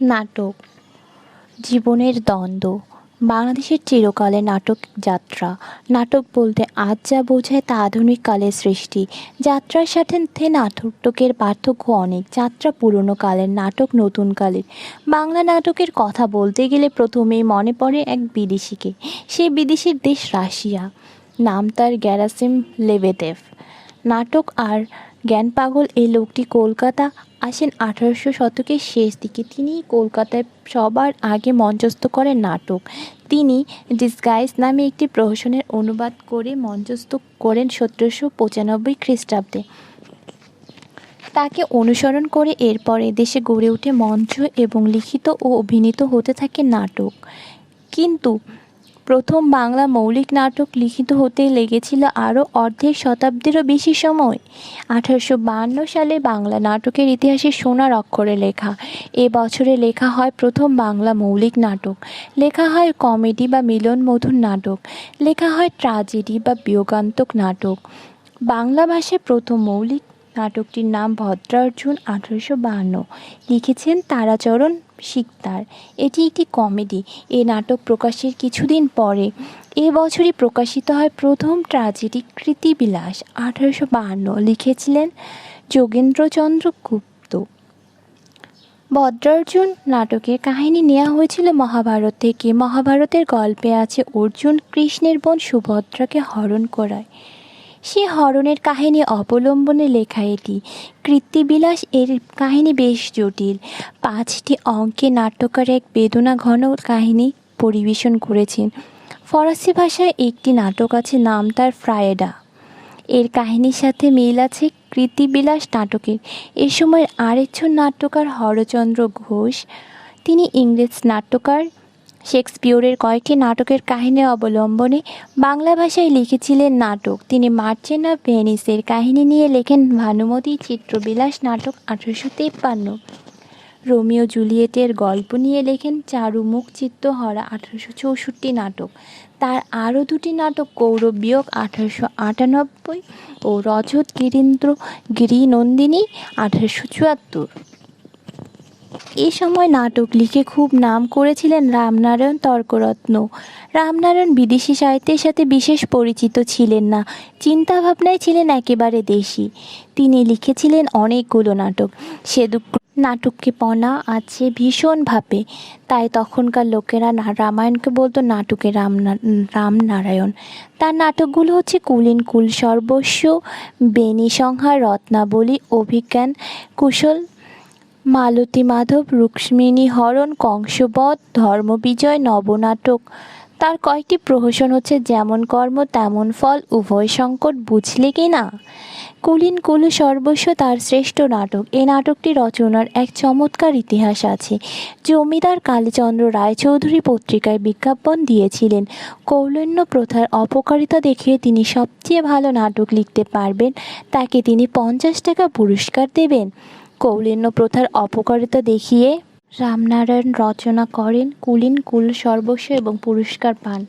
নাটক। জীবনের দ্বন্দ্ব। বাংলাদেশের চিরকালের নাটক যাত্রা। নাটক বলতে আজ যা বোঝায় তা আধুনিক কালের সৃষ্টি। যাত্রার সাথে নাটকের পার্থক্য অনেক। যাত্রা পুরনো কালের, নাটক নতুন কালের। বাংলা নাটকের কথা বলতে গেলে প্রথমেই মনে পড়ে এক বিদেশিকে। সেই বিদেশির দেশ রাশিয়া। নাম তার গ্যারাসিম লেবেদেভ নাটক আর জ্ঞান পাগল এই লোকটি কলকাতা আসেন আঠারোশো শতকের শেষ দিকে। তিনি কলকাতায় সবার আগে মঞ্চস্থ করেন নাটক। তিনি ডিসগাইজ নামে একটি প্রহসনের অনুবাদ করে মঞ্চস্থ করেন সতেরোশো পঁচানব্বই খ্রিস্টাব্দে। তাকে অনুসরণ করে এরপর এদেশে গড়ে ওঠে মঞ্চ এবং লিখিত ও অভিনীত হতে থাকে নাটক। কিন্তু প্রথম বাংলা মৌলিক নাটক লিখিত হতে লেগেছিল আরও অর্ধেক শতাব্দীরও বেশি সময়। আঠারোশো সালে বাংলা নাটকের ইতিহাসে সোনার অক্ষরে লেখা। এ বছরে লেখা হয় প্রথম বাংলা মৌলিক নাটক। লেখা হয় কমেডি বা মিলন মধুর নাটক। লেখা হয় ট্রাজেডি বা বিয়োগান্তক নাটক। বাংলা ভাষায় প্রথম মৌলিক নাটকটির নাম ভদ্রার্জুন আঠারোশো বাহান্ন। লিখেছেন তারাচরণ শিকদার। এটি একটি কমেডি। এ নাটক প্রকাশের কিছুদিন পরে। এ বছরই প্রকাশিত হয় প্রথম ট্র্যাজেডি কৃতিবিলাস, আঠারোশো বাহান্ন। লিখেছিলেন যোগেন্দ্রচন্দ্র গুপ্ত। ভদ্রার্জুন নাটকের কাহিনী নেওয়া হয়েছিল মহাভারত থেকে। মহাভারতের গল্পে আছে অর্জুন কৃষ্ণের বোন সুভদ্রাকে হরণ করায়। সে হরণের কাহিনী অবলম্বনে লেখা এটি। কৃত্তিবিলাস এর কাহিনী বেশ জটিল। পাঁচটি অঙ্কে নাট্যকার এক বেদনা ঘন কাহিনী পরিবেশন করেছেন। ফরাসি ভাষায় একটি নাটক আছে, নাম তার ফ্রায়েডা। এর কাহিনীর সাথে মিল আছে কৃতিবিলাস নাটকের। এ সময়ের আরেকজন নাট্যকার হরচন্দ্র ঘোষ। তিনি ইংরেজ নাট্যকার শেক্সপিয়রের কয়েকটি নাটকের কাহিনী অবলম্বনে বাংলা ভাষায় লিখেছিলেন নাটক। তিনি মার্চেন্ট অফ ভেনিসের কাহিনী নিয়ে লেখেন ভানুমতি চিত্রবিলাস নাটক আঠারোশো তেপ্পান্ন। রোমিও জুলিয়েটের গল্প নিয়ে লেখেন চারু মুখ চিত্তহরা আঠারোশো চৌষট্টি নাটক। তার আরও দুটি নাটক কৌরব আঠারোশো আটানব্বই ও রজত গিরীন্দ্র গিরি নন্দিনী আঠারোশো চুয়াত্তর। এ সময় নাটক লিখে খুব নাম করেছিলেন রামনারায়ণ তর্করত্ন। রামনারায়ণ বিদেশি সাহিত্যের সাথে বিশেষ পরিচিত ছিলেন না, চিন্তাভাবনায় ছিলেন একেবারে দেশি। তিনি লিখেছিলেন অনেকগুলো নাটক। সে নাটককে পনা আছে ভীষণভাবে তাই তখনকার লোকেরা রামায়ণকে বলতো নাটকে রাম রামনারায়ণ। তার নাটকগুলো হচ্ছে কুলিন কুল সর্বস্ব বেনি সংহার, রত্নাবলী, অভিজ্ঞান, কুশল মালতী মাধব, রুক্মিণী হরণ, কংসবধ ধর্মবিজয় নবনাটক। তার কয়েকটি প্রহসন হচ্ছে যেমন কর্ম, তেমন ফল, উভয় সংকট বুঝলে কি না? কুলিন কুল সর্বস্ব তার শ্রেষ্ঠ নাটক। এই নাটকটি রচনার এক চমৎকার ইতিহাস আছে। জমিদার কালীচন্দ্র রায়চৌধুরী পত্রিকায় বিজ্ঞাপন দিয়েছিলেন। কৌলন্য প্রথার অপকারিতা দেখিয়ে তিনি সবচেয়ে ভালো নাটক লিখতে পারবেন। তাকে তিনি পঞ্চাশ টাকা পুরস্কার দেবেন। কৌলিন্য প্রথার অপকারিতা দেখিয়ে রামনারায়ণ রচনা করেন কুলিন কুল সর্বস্ব এবং পুরস্কার পান।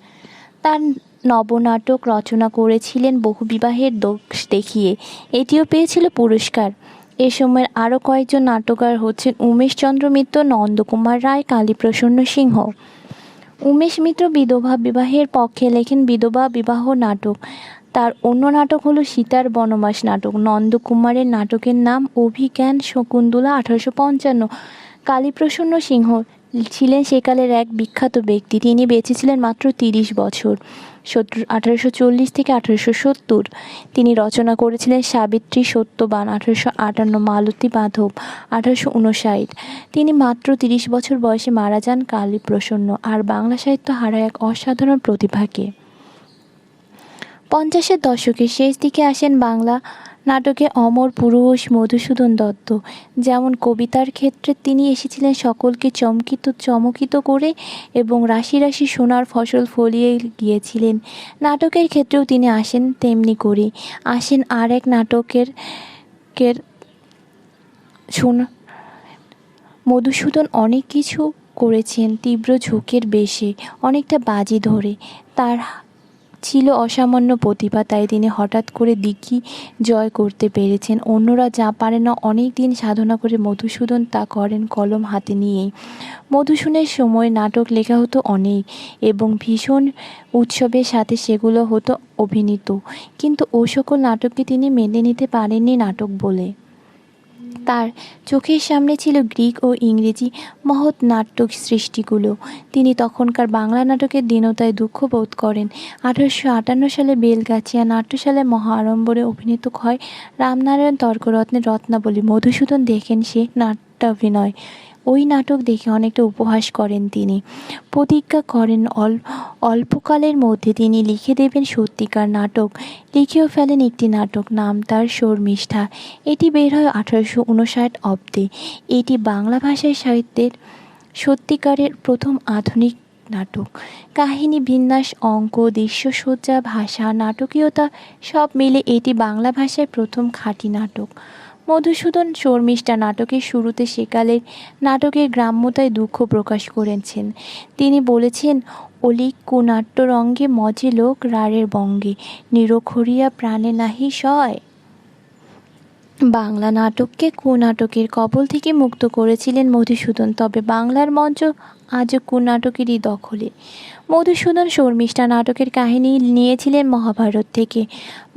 তার নবনাটক রচনা করেছিলেন বহু বিবাহের দোষ দেখিয়ে। এটিও পেয়েছিল পুরস্কার। এ সময়ের আরও কয়েকজন নাটকার হচ্ছেন উমেশচন্দ্র মিত্র, নন্দকুমার রায়, কালীপ্রসন্ন সিংহ। উমেশ মিত্র বিধবা বিবাহের পক্ষে লেখেন বিধবা বিবাহ নাটক। তার অন্য নাটক হলো সীতার বনবাস নাটক। নন্দকুমারের নাটকের নাম অভিজ্ঞান শকুন্তলা আঠারোশো পঞ্চান্ন। কালীপ্রসন্ন সিংহ ছিলেন সেকালের এক বিখ্যাত ব্যক্তি। তিনি বেঁচেছিলেন মাত্র তিরিশ বছর। সত্তর, আঠারোশো চল্লিশ থেকে আঠারোশো সত্তর। তিনি রচনা করেছিলেন সাবিত্রী সত্যবান, আঠারোশো আটান্ন মালতী মাধব আঠারোশো উনষাট। তিনি মাত্র তিরিশ বছর বয়সে মারা যান কালীপ্রসন্ন। আর বাংলা সাহিত্য হারায় এক অসাধারণ প্রতিভাকে। পঞ্চাশের দশকের শেষ দিকে আসেন বাংলা নাটকে অমর পুরুষ মধুসূদন দত্ত। যেমন কবিতার ক্ষেত্রে তিনি এসেছিলেন সকলকে চমকিত চমকিত করে এবং রাশি রাশি সোনার ফসল ফলিয়ে গিয়েছিলেন। নাটকের ক্ষেত্রেও তিনি আসেন তেমনি করে। আসেন আর এক নাটকের, কের শোনা, মধুসূদন অনেক কিছু করেছেন তীব্র ঝোঁকের বেশে, অনেকটা বাজি ধরে। তার ছিল অসামান্য প্রতিভা, তাই তিনি হঠাৎ করে দিঘি জয় করতে পেরেছেন। অন্যরা যা পারে না, অনেক দিন সাধনা করে মধুসূদন তা করেন কলম হাতে নিয়েই। মধুসূদনের সময় নাটক লেখা হতো অনেক এবং ভীষণ উৎসবের সাথে সেগুলো হতো অভিনীত। কিন্তু ও সকল নাটককে তিনি মেনে নিতে পারেননি নাটক বলে। তার চোখের সামনে ছিল গ্রিক ও ইংরেজি মহৎ নাট্যক সৃষ্টিগুলো। তিনি তখনকার বাংলা নাটকের দীনতায় দুঃখ বোধ করেন। আঠারোশো আটান্ন সালে বেলগাছিয়া নাট্যশালে মহা আড়ম্বরে অভিনীত হয় রামনারায়ণ তর্করত্নের রত্নাবলী। মধুসূদন দেখেন সে নাট্যাভিনয়। ওই নাটক দেখে অনেকটা উপহাস করেন তিনি। প্রতিজ্ঞা করেন অল, অল্পকালের মধ্যে তিনি লিখে দেবেন সত্যিকার নাটক। লিখেও ফেলেন একটি নাটক, নাম তার শর্মিষ্ঠা। এটি বের হয় আঠারোশো উনষাট অব্দে। এটি বাংলা ভাষায় সাহিত্যের সত্যিকারের প্রথম আধুনিক নাটক। কাহিনী, বিন্যাস, অঙ্ক, দৃশ্যসজ্জা, ভাষা, নাটকীয়তা সব মিলে এটি বাংলা ভাষায় প্রথম খাঁটি নাটক। মধুসূদন শর্মিষ্ঠা নাটকের শুরুতে সেকালের নাটকের গ্রাম্যতায় দুঃখ প্রকাশ করেছেন। তিনি বলেছেন অলিক কুনাট্যরঙ্গে মজে লোক রাড়ের বঙ্গে। নিরক্ষরিয়া প্রাণে নাহি সয়। বাংলা নাটককে কুনাটকের কবল থেকে মুক্ত করেছিলেন মধুসূদন, তবে বাংলার মঞ্চ আজও কুনাটকেরই দখলে। মধুসূদন শর্মিষ্ঠা নাটকের কাহিনী নিয়েছিলেন মহাভারত থেকে।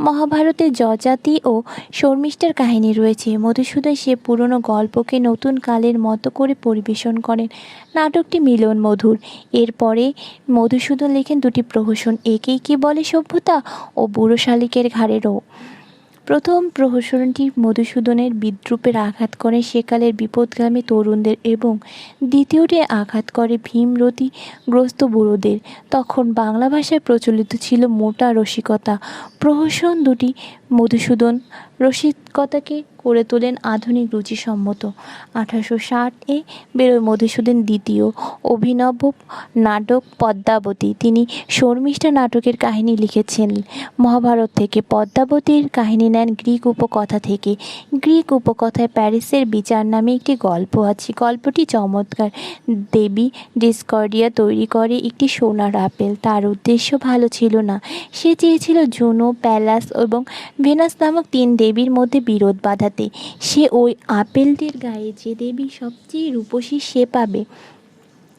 মহাভারতে যজাতি ও শর্মিষ্ঠার কাহিনী রয়েছে। মধুসূদন সে পুরনো গল্পকে নতুন কালের মতো করে পরিবেশন করেন। নাটকটি মিলন মধুর। এরপরে মধুসূদন লেখেন দুটি প্রহসন, একেই কি বলে সভ্যতা ও বুড়ো শালিকের ঘাড়েরও প্রথম প্রহসনটি মধুসূদনের বিদ্রুপের আঘাত করে সেকালের বিপদগামী তরুণদের এবং দ্বিতীয়টি আঘাত করে ভীমরতি গ্রস্ত বুড়োদের। তখন বাংলা ভাষায় প্রচলিত ছিল মোটা রসিকতা। প্রহসন দুটি মধুসূদন রসিকতাকে করে তোলেন আধুনিক রুচিসম্মত। আঠারোশো ষাট এ বেরোয় মধুসূদন দ্বিতীয় অভিনব নাটক পদ্মাবতী। তিনি শর্মিষ্ঠা নাটকের কাহিনী লিখেছেন। মহাভারত থেকে পদ্মাবতীর কাহিনী নেন গ্রিক উপকথা থেকে। গ্রিক উপকথায় প্যারিসের বিচার নামে একটি গল্প আছে। গল্পটি চমৎকার। দেবী ডিসকর্ডিয়া তৈরি করে একটি সোনার আপেল। তার উদ্দেশ্য ভালো ছিল না। সে চেয়েছিল জুনো, প্যালাস এবং ভেনাস নামক তিন দেবীর মধ্যে বিরোধ বাঁধাতে সে ওই আপেলটির গায়ে যে দেবী সবচেয়ে রূপসী সে পাবে।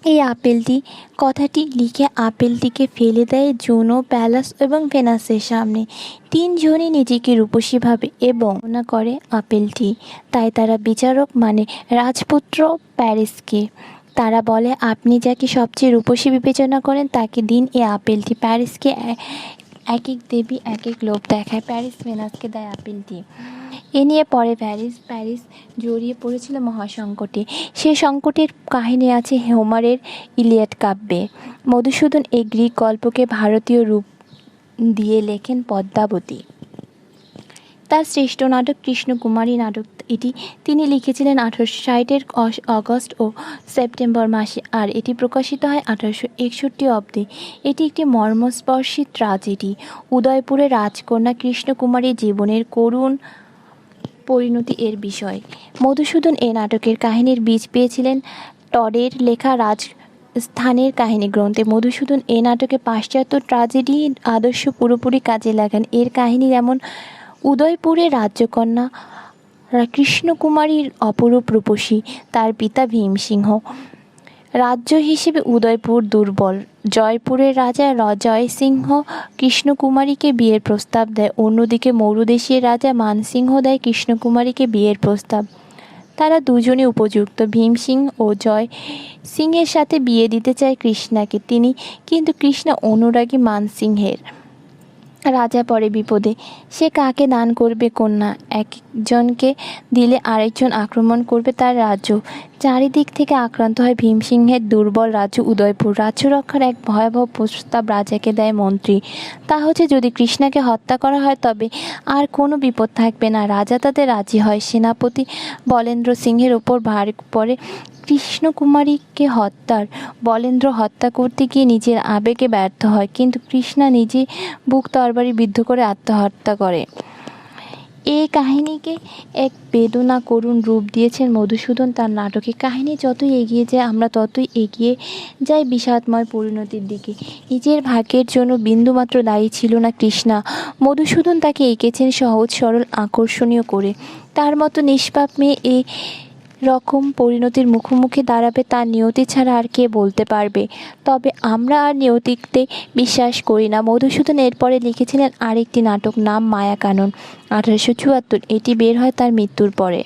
এই আপেলটি কথাটি লিখে আপেলটিকে ফেলে দেয় জুনো, প্যালাস এবং ভেনাসের সামনে। তিনজনই নিজেকে রূপসী ভাবে এবং না করে আপেলটি। তাই তারা বিচারক মানে রাজপুত্র প্যারিসকে। তারা বলে, আপনি যাকে সবচেয়ে রূপসী বিবেচনা করেন, তাকে দিন এই আপেলটি প্যারিসকে এ- এক এক দেবী এক এক লোভ দেখায়। প্যারিস ভেনাসকে দেয় আপিলটি। এ নিয়ে পরে প্যারিস প্যারিস জড়িয়ে পড়েছিল মহাসংকটে। সে সংকটের কাহিনী আছে হোমারের ইলিয়াট কাব্যে। মধুসূদন এই গ্রিক গল্পকে ভারতীয় রূপ দিয়ে লেখেন পদ্মাবতী। তার শ্রেষ্ঠ নাটক কৃষ্ণকুমারী নাটক এটি। তিনি লিখেছিলেন আঠারোশো ষাটের অগস্ট ও সেপ্টেম্বর মাসে, আর এটি প্রকাশিত হয় আঠারোশো একষট্টি অব্দে। এটি একটি মর্মস্পর্শী ট্রাজেডি উদয়পুরের রাজকন্যা কৃষ্ণকুমারীর জীবনের করুণ পরিণতি এর বিষয়। মধুসূদন এ নাটকের কাহিনীর বীজ পেয়েছিলেন টডের লেখা রাজ স্থানের কাহিনী গ্রন্থে। মধুসূদন এ নাটকে পাশ্চাত্য ট্রাজেডি আদর্শ পুরোপুরি কাজে লাগান। এর কাহিনী যেমন উদয়পুরের রাজ্যকন্যা কৃষ্ণকুমারীর অপরূপ রূপসী, তার পিতা ভীমসিংহ। রাজ্য হিসেবে উদয়পুর দুর্বল। জয়পুরের রাজা রজয় সিংহ কৃষ্ণকুমারীকে বিয়ের প্রস্তাব দেয়। অন্যদিকে মৌরদেশের রাজা মানসিংহ দেয় কৃষ্ণকুমারীকে বিয়ের প্রস্তাব। তারা দুজনে উপযুক্ত। ভীম সিং ও জয় সিংহের সাথে বিয়ে দিতে চায় কৃষ্ণাকে। তিনি কিন্তু কৃষ্ণা অনুরাগী মানসিংহের। রাজা পড়ে বিপদে। সে কাকে দান করবে কন্যা? একজনকে দিলে আরেকজন আক্রমণ করবে তার রাজ্য। চারিদিক থেকে আক্রান্ত হয় ভীমসিংহের দুর্বল রাজ্য উদয়পুর। রাজ্য রক্ষার এক ভয়াবহ প্রস্তাব রাজাকে দেয় মন্ত্রী। তা হচ্ছে, যদি কৃষ্ণাকে হত্যা করা হয়, তবে আর কোনো বিপদ থাকবে না। রাজা তাতে রাজি হয়। সেনাপতি বলেন্দ্র সিংহের ওপর ভার পড়ে কৃষ্ণকুমারীকে হত্যার। বলেন্দ্র হত্যা করতে গিয়ে নিজের আবেগে ব্যর্থ হয়। কিন্তু কৃষ্ণা নিজে বুক তরবারি বিদ্ধ করে আত্মহত্যা করে। এই কাহিনীকে এক বেদনা করুণ রূপ দিয়েছেন মধুসূদন তার নাটকে। কাহিনী যতই এগিয়ে যায়, আমরা ততই এগিয়ে যাই বিষাদময় পরিণতির দিকে। নিজের ভাগ্যের জন্য বিন্দুমাত্র দায়ী ছিল না কৃষ্ণা। মধুসূদন তাকে এঁকেছেন সহজ সরল, আকর্ষণীয় করে। তার মতো নিষ্পাপ মেয়ে এ রকম পরিণতির মুখোমুখি দাঁড়াবে তা নিয়তি ছাড়া আর কে বলতে পারবে? তবে আমরা আর নিয়তিতে বিশ্বাস করি না। মধুসূদন এরপরে লিখেছিলেন আরেকটি নাটক নাম মায়াকানন। আঠারোশো চুয়াত্তর, এটি বের হয় তার মৃত্যুর পরে।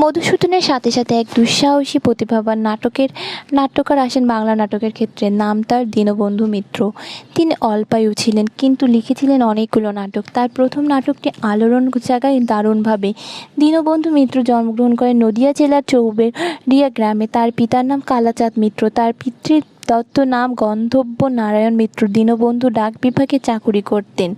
মধুসূদনের সাথে সাথে এক দুঃসাহসী প্রতিভাবান নাটকের নাট্যকার আসেন বাংলা নাটকের ক্ষেত্রে। নাম তার দীনবন্ধু মিত্র। তিনি অল্পায়ু ছিলেন, কিন্তু লিখেছিলেন অনেকগুলো নাটক। তার প্রথম নাটকটি আলোড়ন জায়গায় দারুণভাবে। দীনবন্ধু মিত্র জন্মগ্রহণ করেন নদিয়া জেলার চৌবের চৌবেরিয়া গ্রামে। তার পিতার নাম কালাচাঁদ মিত্র। তার পিতৃ দত্ত নাম গন্ধব্য নারায়ণ মিত্র। দীনবন্ধু ডাক বিভাগে চাকুরি করতেন।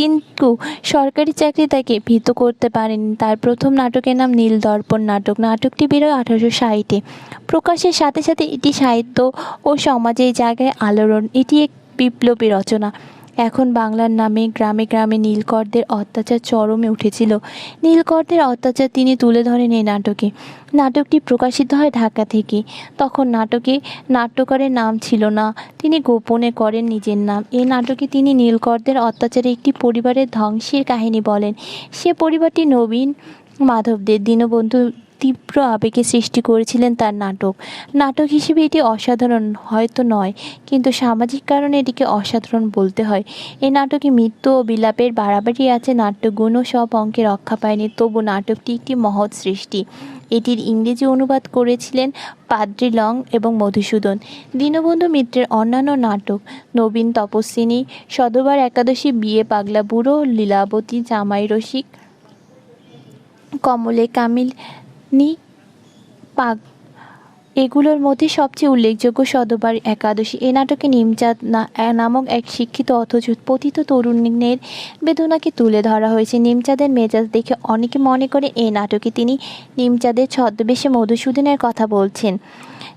কিন্তু সরকারি চাকরি তাকে ভীত করতে পারেনি। তার প্রথম নাটকের নাম নীল দর্পণ নাটক। নাটকটি বেরোয় আঠারোশো ষাটে। প্রকাশের সাথে সাথে এটি সাহিত্য ও সমাজের জায়গায় আলোড়ন। এটি এক বিপ্লবী রচনা। এখন বাংলার নামে গ্রামে গ্রামে নীলকরদের অত্যাচার চরমে উঠেছিল। নীলকরদের অত্যাচার তিনি তুলে ধরেন এই নাটকে। নাটকটি প্রকাশিত হয় ঢাকা থেকে। তখন নাটকে নাট্যকারের নাম ছিল না। তিনি গোপনে করেন নিজের নাম। এই নাটকে তিনি নীলকরদের অত্যাচারে একটি পরিবারের ধ্বংসের কাহিনী বলেন। সে পরিবারটি নবীন মাধবদের দীনবন্ধু তীব্র আবেগে সৃষ্টি করেছিলেন তার নাটক। নাটক হিসেবে এটি অসাধারণ হয়তো নয়, কিন্তু সামাজিক কারণে এটিকে অসাধারণ বলতে হয়। এই নাটকে মৃত্যু ও বিলাপের বাড়াবাড়ি আছে নাট্যগুণও সব অঙ্কে রক্ষা পায়নি, তবু নাটকটি একটি মহৎ সৃষ্টি। এটির ইংরেজি অনুবাদ করেছিলেন পাদ্রি লং এবং মধুসূদন। দীনবন্ধু মিত্রের অন্যান্য নাটক, নবীন তপস্বিনী, সদবার একাদশী, বিয়ে পাগলা বুড়ো, লীলাবতী, জামাই রসিক কমলে কামিনী পাগ এগুলোর মধ্যে সবচেয়ে উল্লেখযোগ্য সদবার একাদশী। এ নাটকে নিমচাঁদ না নামক এক শিক্ষিত অথচ পতিত তরুণের বেদনাকে তুলে ধরা হয়েছে। নিমচাঁদের মেজাজ দেখে অনেকে মনে করে এই নাটকে তিনি নিমচাঁদের ছদ্মবেশে মধুসূদনের কথা বলছেন।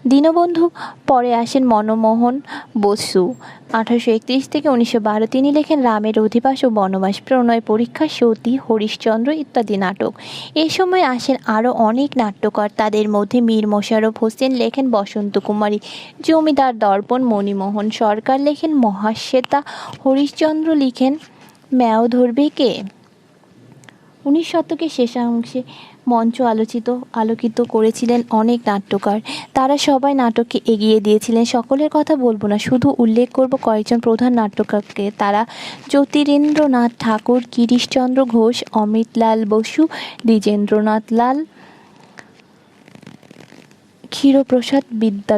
দীনবন্ধু, পরে আসেন মনমোহন বসু। আঠারোশো একত্রিশ থেকে উনিশশো বারো তিনি লেখেন রামের অধিবাস ও বনবাস, প্রণয় পরীক্ষা, সতী, হরিশ্চন্দ্র ইত্যাদি নাটক। এই সময় আসেন আরও অনেক নাট্যকার, তাদের মধ্যে মীর মোশাররফ হোসেন লেখেন বসন্ত কুমারী, জমিদার দর্পণ মণিমোহন সরকার লেখেন মহাশ্বেতা, হরিশ্চন্দ্র লিখেন ম্যাও ধরবে কে? উনিশ শতকের শেষাংশে মঞ্চ আলোচিত, আলোকিত করেছিলেন অনেক নাট্যকার। তারা সবাই নাটককে এগিয়ে দিয়েছিলেন। সকলের কথা বলব না, শুধু উল্লেখ করব কয়েকজন প্রধান নাট্যকারকে তারা জ্যোতিরেন্দ্রনাথ ঠাকুর, গিরিশচন্দ্র ঘোষ, অমিতলাল বসু, দ্বিজেন্দ্রনাথ লাল, ক্ষীরপ্রসাদ বিদ্যা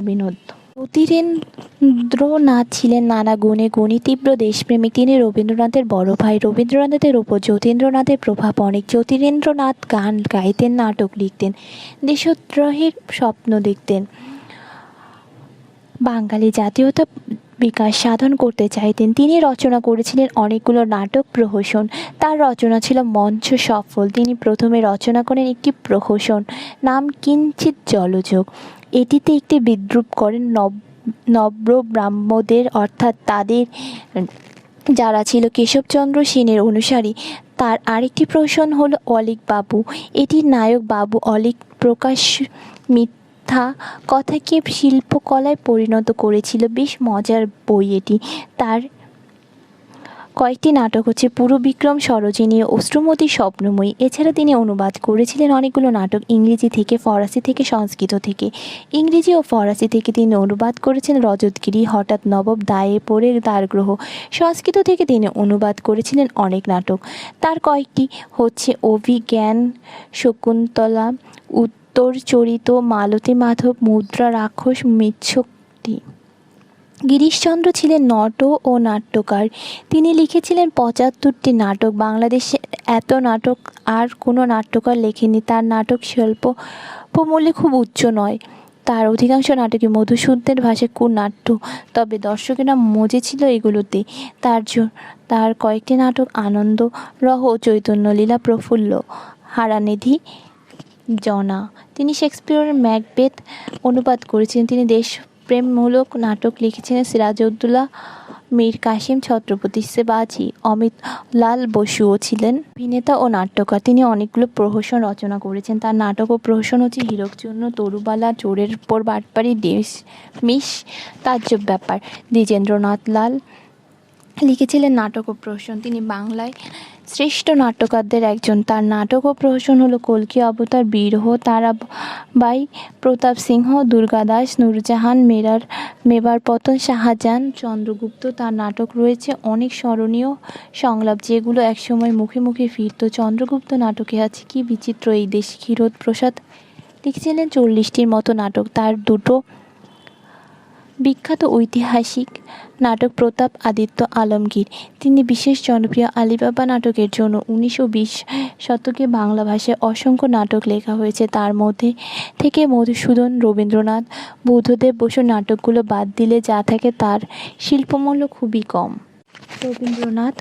বিনোদ জ্যোতিরেন্দ্রনাথ ছিলেন নানা গুণে গুণী, তীব্র দেশপ্রেমিক। তিনি রবীন্দ্রনাথের বড় ভাই, রবীন্দ্রনাথের ওপর যতীন্দ্রনাথের প্রভাব অনেক। জ্যোতিরেন্দ্রনাথ গান গাইতেন, নাটক লিখতেন, দেশদ্রোহের স্বপ্ন দেখতেন। বাঙালি জাতীয়তা বিকাশ সাধন করতে চাইতেন। তিনি রচনা করেছিলেন অনেকগুলো নাটক প্রহসন। তার রচনা ছিল মঞ্চ সফল। তিনি প্রথমে রচনা করেন একটি প্রহসন, নাম কিঞ্চিত জলযোগ। এটিতে একটি বিদ্রুপ করেন নব, নব্র ব্রাহ্মদের, অর্থাৎ তাদের যারা ছিল কেশবচন্দ্র সেনের অনুসারী। তার আরেকটি প্রশ্ন হলো অলিক বাবু। এটির নায়ক বাবু অলিক প্রকাশ মিথ্যা কথাকে শিল্পকলায় পরিণত করেছিল। বেশ মজার বই এটি। তার কয়েকটি নাটক হচ্ছে পুরো বিক্রম সরোজিনী অশ্রুমতী স্বপ্নময়ী। এছাড়া তিনি অনুবাদ করেছিলেন অনেকগুলো নাটক ইংরেজি থেকে, ফরাসি থেকে, সংস্কৃত থেকে। ইংরেজি ও ফরাসি থেকে তিনি অনুবাদ করেছেন রজতগিরি, হঠাৎ নবব দায়ে পড়ে দ্বারগ্রহ। সংস্কৃত থেকে তিনি অনুবাদ করেছিলেন অনেক নাটক। তার কয়েকটি হচ্ছে অভিজ্ঞান, শকুন্তলা উত্তর চরিত মালতী মাধব, মুদ্রা রাক্ষস মিচ্ছক্তি গিরিশচন্দ্র ছিলেন নট ও নাট্যকার। তিনি লিখেছিলেন পঁচাত্তরটি নাটক। বাংলাদেশে এত নাটক, আর কোনো নাট্যকার লেখেনি তার নাটক শিল্প মূল্যে খুব উচ্চ নয়। তার অধিকাংশ নাটকে মধুসূদনের ভাষায় কুনাট্য, তবে দর্শকেরা মজে ছিল এগুলোতে। তার তার কয়েকটি নাটক আনন্দ, রহ চৈতন্যলীলা প্রফুল্ল, হারানিধি, জনা। তিনি শেক্সপিয়রের ম্যাকবেথ অনুবাদ করেছিলেন। তিনি দেশপ্রেমমূলক নাটক লিখেছেন সিরাজউদ্দৌলা, মীর কাসিম ছত্রপতি, সেবাজি অমিত লাল বসুও ছিলেন। অভিনেতা ও নাট্যকার, তিনি অনেকগুলো প্রহসন রচনা করেছেন। তার নাটক ও প্রহসন হচ্ছে হীরকচূর্ণ, তরুবালা, চোরের উপর বাটপাড়ি, দেশ মিশ, তাজ্জব ব্যাপার, দ্বিজেন্দ্রনাথ লাল লিখেছিলেন নাটক ও প্রহসন তিনি বাংলায় শ্রেষ্ঠ নাট্যকারদের একজন। তার নাটক ও প্রহসন হলো কলকি অবতার, বীরহ, তারাবাই, প্রতাপ সিংহ দুর্গাদাস নূরজাহান, মেরার, মেবার পতন, শাহজাহান, চন্দ্রগুপ্ত। তার নাটক রয়েছে অনেক স্মরণীয় সংলাপ, যেগুলো একসময় মুখে মুখে ফিরত। চন্দ্রগুপ্ত নাটকে আছে কি বিচিত্র এই দেশ ক্ষীরোদ প্রসাদ। লিখেছিলেন চল্লিশটির মতো নাটক। তার দুটো বিখ্যাত ঐতিহাসিক নাটক প্রতাপ আদিত্য আলমগীর। তিনি বিশেষ জনপ্রিয় আলিবাবা নাটকের জন্য উনিশশো বিশ শতকে বাংলা ভাষায় অসংখ্য নাটক লেখা হয়েছে। তার মধ্যে থেকে মধুসূদন, রবীন্দ্রনাথ, বুদ্ধদেব বসু নাটকগুলো বাদ দিলে যা থাকে তার শিল্পমূল্য খুবই কম। রবীন্দ্রনাথ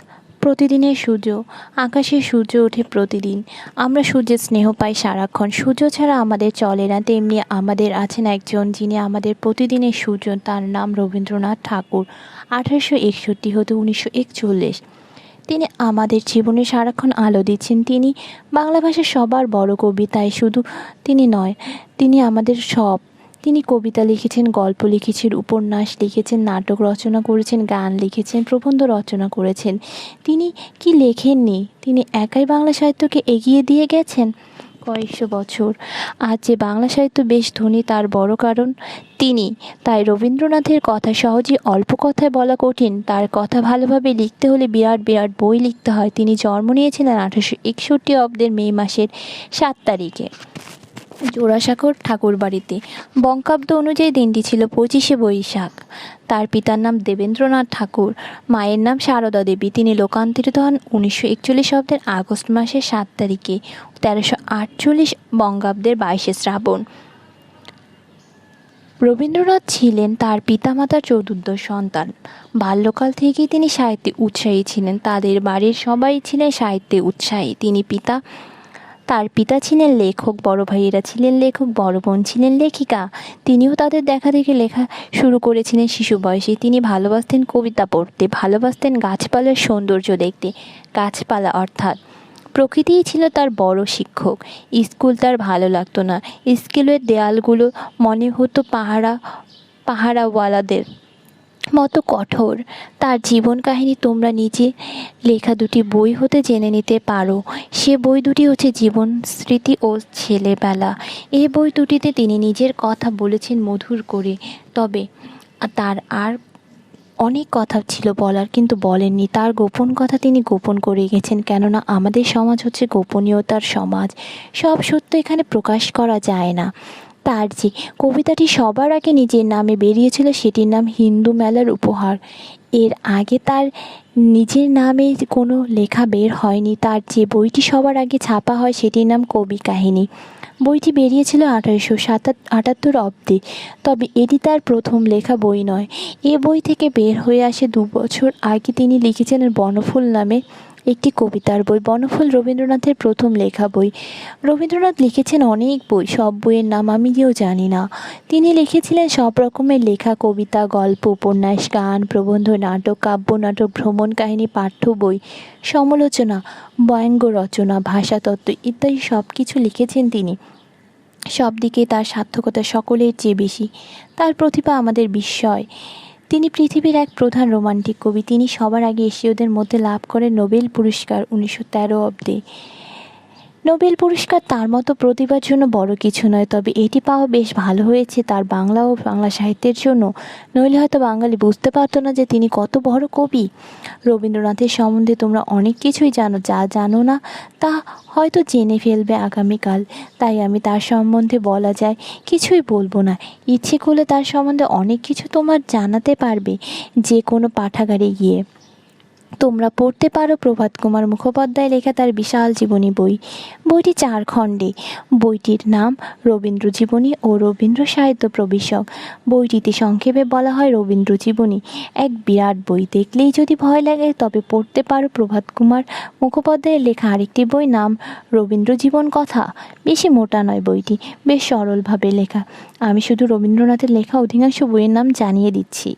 প্রতিদিনের সূর্য, আকাশে সূর্য ওঠে প্রতিদিন। আমরা সূর্যের স্নেহ পাই সারাক্ষণ। সূর্য ছাড়া আমাদের চলে না। তেমনি আমাদের আছেন একজন যিনি আমাদের প্রতিদিনের সূর্য, তার নাম রবীন্দ্রনাথ ঠাকুর, আঠারোশো একষট্টি হতে উনিশশো একচল্লিশ। তিনি আমাদের জীবনে সারাক্ষণ আলো দিচ্ছেন। তিনি বাংলা ভাষার সবার বড় কবি, তাই শুধু তিনি নয়, তিনি আমাদের সব তিনি কবিতা লিখেছেন, গল্প লিখেছেন, উপন্যাস লিখেছেন, নাটক রচনা করেছেন, গান লিখেছেন, প্রবন্ধ রচনা করেছেন। তিনি কি লেখেননি? তিনি একাই বাংলা সাহিত্যকে এগিয়ে দিয়ে গেছেন কয়েকশো বছর। আজ যে বাংলা সাহিত্য বেশ ধনী, তার বড় কারণ তিনি। তাই রবীন্দ্রনাথের কথা সহজে অল্প কথায় বলা কঠিন। তার কথা ভালোভাবে লিখতে হলে বিরাট বিরাট বই লিখতে হয়। তিনি জন্ম নিয়েছিলেন আঠারোশো একষট্টি অব্দের মে মাসের সাত তারিখে। জোড়াসাঁকোর ঠাকুরবাড়িতে। বঙ্কাব্দ অনুযায়ী দিনটি ছিল পঁচিশে বৈশাখ। তার পিতার নাম দেবেন্দ্রনাথ ঠাকুর, মায়ের নাম সারদা দেবী। তিনি লোকান্তরিত হন উনিশশো একচল্লিশ শব্দের আগস্ট মাসের সাত তারিখে, তেরোশো আটচল্লিশ বঙ্গাব্দের বাইশে শ্রাবণ। রবীন্দ্রনাথ ছিলেন তার পিতামাতার চতুর্দশ সন্তান। বাল্যকাল থেকেই তিনি সাহিত্যে উৎসাহী ছিলেন। তাদের বাড়ির সবাই ছিলেন সাহিত্যে উৎসাহী। তিনি পিতা তার পিতা ছিলেন লেখক, বড় ভাইয়েরা ছিলেন লেখক, বড় বোন ছিলেন লেখিকা। তিনিও তাদের দেখা দেখে লেখা শুরু করেছিলেন শিশু বয়সে। তিনি ভালোবাসতেন কবিতা পড়তে, ভালোবাসতেন গাছপালার সৌন্দর্য দেখতে, গাছপালা অর্থাৎ। প্রকৃতিই ছিল তার বড় শিক্ষক। স্কুল তার ভালো লাগতো না। স্কুলের দেয়ালগুলো মনে হতো পাহারা পাহারাওয়ালাদের মতো কঠোর। তার জীবন কাহিনী তোমরা নিজে লেখা দুটি বই হতে জেনে নিতে পারো। সে বই দুটি হচ্ছে জীবন স্মৃতি ও ছেলেবেলা। এই বই দুটিতে তিনি নিজের কথা বলেছেন মধুর করে। তবে তার আর অনেক কথা ছিল বলার, কিন্তু বলেননি। তার গোপন কথা তিনি গোপন করে গেছেন কেননা আমাদের সমাজ হচ্ছে গোপনীয়তার সমাজ। সব সত্য এখানে প্রকাশ করা যায় না। তার যে কবিতাটি সবার আগে নিজের নামে বেরিয়েছিল সেটির নাম হিন্দু মেলার উপহার। এর আগে তার নিজের নামে কোনো লেখা বের হয়নি। তার যে বইটি সবার আগে ছাপা হয় সেটির নাম কবি কাহিনী। বইটি বেরিয়েছিল আঠারোশো আটাত্তর অব্দে। তবে এটি তার প্রথম লেখা বই নয়। এ বই থেকে বের হয়ে আসে দু বছর আগে তিনি লিখেছিলেন বনফুল নামে একটি কবিতার বই, বনফুল রবীন্দ্রনাথের প্রথম লেখা বই। রবীন্দ্রনাথ লিখেছেন অনেক বই, সব বইয়ের নাম আমি কেউ জানি না। তিনি লিখেছিলেন সব রকমের লেখা, কবিতা, গল্প, উপন্যাস, গান, প্রবন্ধ, নাটক, কাব্য, নাটক, ভ্রমণ কাহিনী, পাঠ্য বই, সমালোচনা, ব্যঙ্গ রচনা ভাষাতত্ত্ব ইত্যাদি সব কিছু লিখেছেন তিনি। সব দিকে তার সার্থকতা সকলের চেয়ে বেশি। তার প্রতিভা আমাদের বিস্ময়। তিনি পৃথিবীর এক প্রধান রোমান্টিক কবি। তিনি সবার আগে এশীয়দের মধ্যে লাভ করেন নোবেল পুরস্কার উনিশশো তেরো অব্দে নোবেল পুরস্কার তার মতো প্রতিভার জন্য বড় কিছু নয়, তবে এটি পাওয়া বেশ ভালো হয়েছে। তার বাংলা ও বাংলা সাহিত্যের জন্য। নইলে হয়তো বাঙালি বুঝতে পারতো না যে তিনি কত বড় কবি। রবীন্দ্রনাথের সম্বন্ধে তোমরা অনেক কিছুই জানো, যা জানো না, তা হয়তো জেনে ফেলবে আগামীকাল। তাই আমি তার সম্বন্ধে বলা যায়, কিছুই বলব না। ইচ্ছে করলে তার সম্বন্ধে অনেক কিছু তোমার জানাতে পারবে, যে কোনো পাঠাগারে গিয়ে। তোমরা পড়তে পারো প্রভাত কুমার মুখোপাধ্যায় লেখা তার বিশাল জীবনী বই। বইটি চার খণ্ডে। বইটির নাম রবীন্দ্র জীবনী ও রবীন্দ্র সাহিত্য প্রবেশক। বইটিতে সংক্ষেপে বলা হয় রবীন্দ্র জীবনী। এক বিরাট বই। দেখলেই যদি ভয় লাগে, তবে পড়তে পারো প্রভাত কুমার মুখোপাধ্যায়ের লেখা আরেকটি বই নাম রবীন্দ্র জীবন কথা। বেশি মোটা নয় বইটি, বেশ সরলভাবে লেখা। আমি শুধু রবীন্দ্রনাথের লেখা অধিকাংশ বইয়ের নাম জানিয়ে দিচ্ছি।